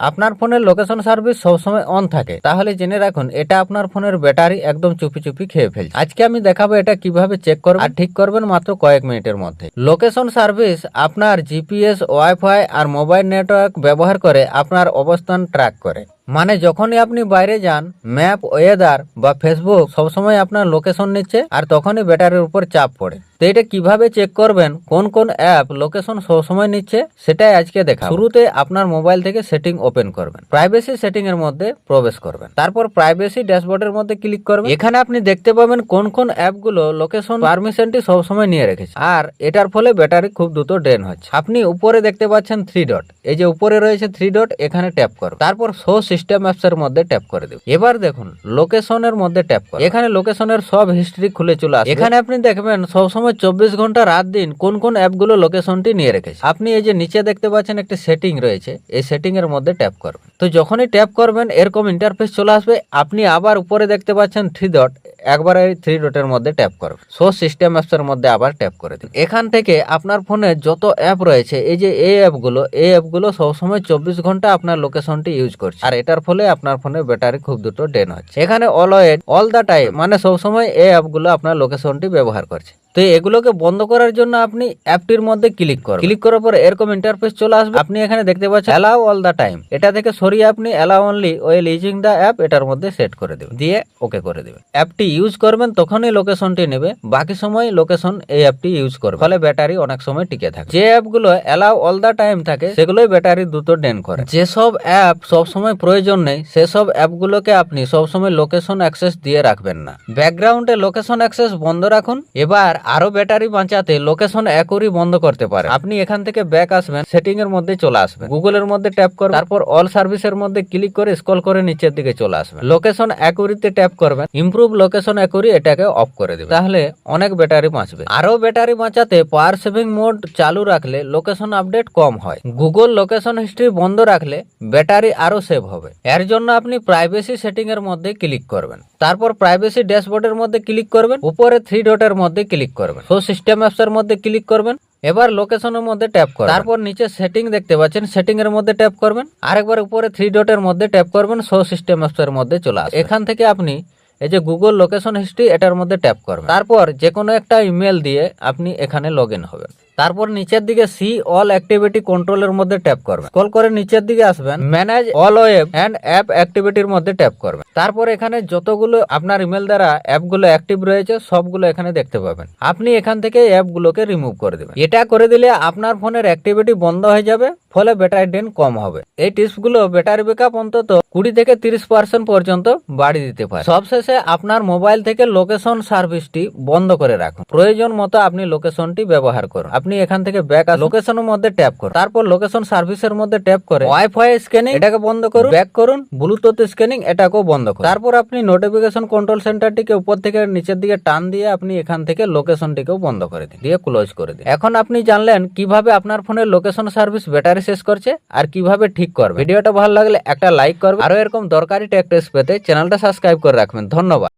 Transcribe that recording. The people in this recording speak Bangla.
আপনার ফোনের লোকেশন সার্ভিস সবসময় অন থাকে। তাহলে জেনে রাখুন, এটা আপনার ফোনের ব্যাটারি একদম চুপি চুপি খেয়ে ফেলছে। আজকে আমি দেখাবো এটা কীভাবে চেক করবেন। আর ঠিক করবেন মাত্র কয়েক মিনিটের মধ্যে। লোকেশন সার্ভিস আপনার জিপিএস ওয়াইফাই আর মোবাইল নেটওয়ার্ক ব্যবহার করে আপনার অবস্থান ট্র্যাক করে। মানে যখনই আপনি বাইরে যান ম্যাপ ওয়েদার বা ফেসবুক সবসময় আপনার লোকেশন নিচ্ছে আর তখনই ব্যাটারির উপর চাপ পড়ে। তো এটা কীভাবে চেক করবেন? কোন কোন অ্যাপ লোকেশন সবসময় নিচ্ছে? সেটাই আজকে দেখা শুরুতে আপনার মোবাইল থেকে সেটিং ওপেন করবেন। প্রাইভেসি সেটিং এর মধ্যে প্রবেশ করবেন। তারপর প্রাইভেসি ড্যাশবোর্ডের মধ্যে ক্লিক করবেন। এখানে আপনি দেখতে পাবেন কোন কোন অ্যাপগুলো লোকেশন পারমিশনটি সবসময় নিয়ে রেখেছে। আর এটার ফলে ব্যাটারি খুব দ্রুত ড্রেন হচ্ছে। আপনি উপরে দেখতে পাচ্ছেন থ্রি ডট এই যে উপরে রয়েছে থ্রি ডট এখানে ট্যাপ করুন তারপর শো সিস্টেম অ্যাপসের মধ্যে ট্যাপ করে দেবে। এবার দেখুন লোকেশনের মধ্যে ট্যাপ করে। এখানে লোকেশনের সব হিস্ট্রি খুলে চলে আসবে। এখানে আপনি দেখবেন, সবসময় চব্বিশ ঘণ্টা রাত দিন কোন কোন অ্যাপগুলো লোকেশনটি নিয়ে রেখেছে। আপনি এই যে নিচে দেখতে পাচ্ছেন একটি সেটিং রয়েছে, এই সেটিং এর মধ্যে ট্যাপ করবেন। তো যখনই ট্যাপ করবেন, এরকম ইন্টারফেস চলে আসবে। আপনি আবার উপরে দেখতে পাচ্ছেন থ্রি ডট একবার এই থ্রি ডটের মধ্যে ট্যাপ করবেন সো সিস্টেম অ্যাপসের মধ্যে আবার ট্যাপ করে দিন। এখান থেকে আপনার ফোনে যত অ্যাপ রয়েছে, এই যে এই অ্যাপগুলো এই অ্যাপগুলো সবসময় চব্বিশ ঘণ্টা আপনার লোকেশনটি ইউজ করছে। আর এটার ফলে আপনার ফোনের ব্যাটারি খুব দ্রুত ডেন হচ্ছে। এখানে অল অল দ্য টাইম মানে সবসময় এই অ্যাপগুলো আপনার লোকেশনটি ব্যবহার করছে। তো এগুলোকে বন্ধ করার জন্য আপনি অ্যাপটির মধ্যে ক্লিক করুন। ক্লিক করার পর এরকম ইন্টারফেস চলে আসবে। আপনি এখানে দেখতে পাচ্ছেন অ্যালাউ অল দ্য টাইম এটা থেকে সরিয়ে আপনি allow only while using the app এটার মধ্যে সেট করে দেবেন। দিয়ে ওকে করে দেবেন। অ্যাপটি ইউজ করবেন, তখনই লোকেশনটি নেবে। বাকি সময় লোকেশন এই অ্যাপটি ইউজ করবে। ফলে ব্যাটারি অনেক সময় টিকে থাকে। যে অ্যাপগুলো অ্যালাউ অল দ্য টাইম থাকে, সেগুলোই ব্যাটারি দ্রুত ড্রেন করে। যেসব অ্যাপ সবসময় প্রয়োজন নেই, সেসব অ্যাপগুলোকে আপনি সবসময় লোকেশন অ্যাক্সেস দিয়ে রাখবেন না। ব্যাকগ্রাউন্ডে লোকেশন অ্যাক্সেস বন্ধ রাখুন। এবার আরও ব্যাটারি বাঁচাতে লোকেশন একই বন্ধ করতে পারে আপনি এখান থেকে ব্যাক আসবেন সেটিং এর মধ্যে চলে আসবেন। গুগলের মধ্যে ট্যাপ করবেন, তারপর অল সার্ভিসের মধ্যে ক্লিক করে স্ক্রল করে নিচের দিকে চলে আসবেন। লোকেশন অ্যাকুরিতে ট্যাপ করবেন ইমপ্রুভ লোকেশন অ্যাকুরি এটাকে অফ করে দেবেন। তাহলে অনেক ব্যাটারি বাঁচবে। আরও ব্যাটারি বাঁচাতে পাওয়ার সেভিং মোড চালু রাখলে লোকেশন আপডেট কম হয়। গুগল লোকেশন হিস্ট্রি বন্ধ রাখলে ব্যাটারি আরও সেভ হবে। এর জন্য আপনি প্রাইভেসি সেটিং এর মধ্যে ক্লিক করবেন। তারপর প্রাইভেসি ড্যাশবোর্ডের মধ্যে ক্লিক করবেন, উপরে থ্রি ডটের মধ্যে ক্লিক করবেন। সো সিস্টেম অ্যাপস এর মধ্যে ক্লিক করবেন, এবার লোকেশনের মধ্যে ট্যাপ করবেন। তারপর নিচে সেটিং দেখতে পাচ্ছেন সেটিং এর মধ্যে ট্যাপ করবেন, আরেকবার উপরে থ্রি ডটের মধ্যে ট্যাপ করবেন সো সিস্টেম অ্যাপস এর মধ্যে চলে আসবে। এখান থেকে আপনি এই যে গুগল লোকেশন হিস্ট্রি এটার মধ্যে ট্যাপ করবেন। তারপর যে কোনো একটা ইমেল দিয়ে আপনি এখানে লগ ইন হবেন। তারপর নিচের দিকে সি, অল অ্যাক্টিভিটি কন্ট্রোলের মধ্যে ট্যাপ করবেন। কল করে নিচের দিকে আসবেন, manage all web and app অ্যাক্টিভিটির মধ্যে ট্যাপ করবেন। তারপর এখানে যতগুলো আপনার ইমেল দ্বারা অ্যাপগুলো অ্যাক্টিভ রয়েছে, সবগুলো এখানে দেখতে পাবেন। আপনি এখান থেকে অ্যাপগুলোকে রিমুভ করে দেবেন। এটা করে দিলে আপনার ফোনের অ্যাক্টিভিটি বন্ধ হয়ে যাবে, ফলে ব্যাটারি ড্রেন কম হবে। এই টিপসগুলো ব্যাটারি ব্যাকআপ অন্তত কুড়ি থেকে তিরিশ পার্সেন্ট পর্যন্ত বাড়িয়ে দিতে পারে। সবশেষে আপনার মোবাইল থেকে লোকেশন সার্ভিসটি বন্ধ করে রাখুন। প্রয়োজন মতো আপনি লোকেশনটি ব্যবহার করুন। আপনি এখান থেকে ব্যাক লোকেশনের মধ্যে ট্যাপ করুন। তারপর লোকেশন সার্ভিসের মধ্যে ট্যাপ করে ওয়াইফাই স্ক্যানিং এটাকে বন্ধ করুন। ব্যাক করুন। ব্লুটুথ স্ক্যানিং এটাকেও বন্ধ করুন। তারপর আপনি নোটিফিকেশন কন্ট্রোল সেন্টারটিকে উপর থেকে নিচের দিকে টান দিয়ে আপনি এখান থেকে লোকেশনটিকেও বন্ধ করে দিন। দিয়ে ক্লোজ করে দিন। এখন আপনি জানলেন কীভাবে আপনার ফোনের লোকেশন সার্ভিস ব্যাটারি শেষ করছে আর কীভাবে ঠিক করবে। ভিডিওটা ভালো লাগলে একটা লাইক করবে। আরও এরকম দরকারি টেক পেতে চ্যানেলটা সাবস্ক্রাইব করে রাখবেন। ধন্যবাদ।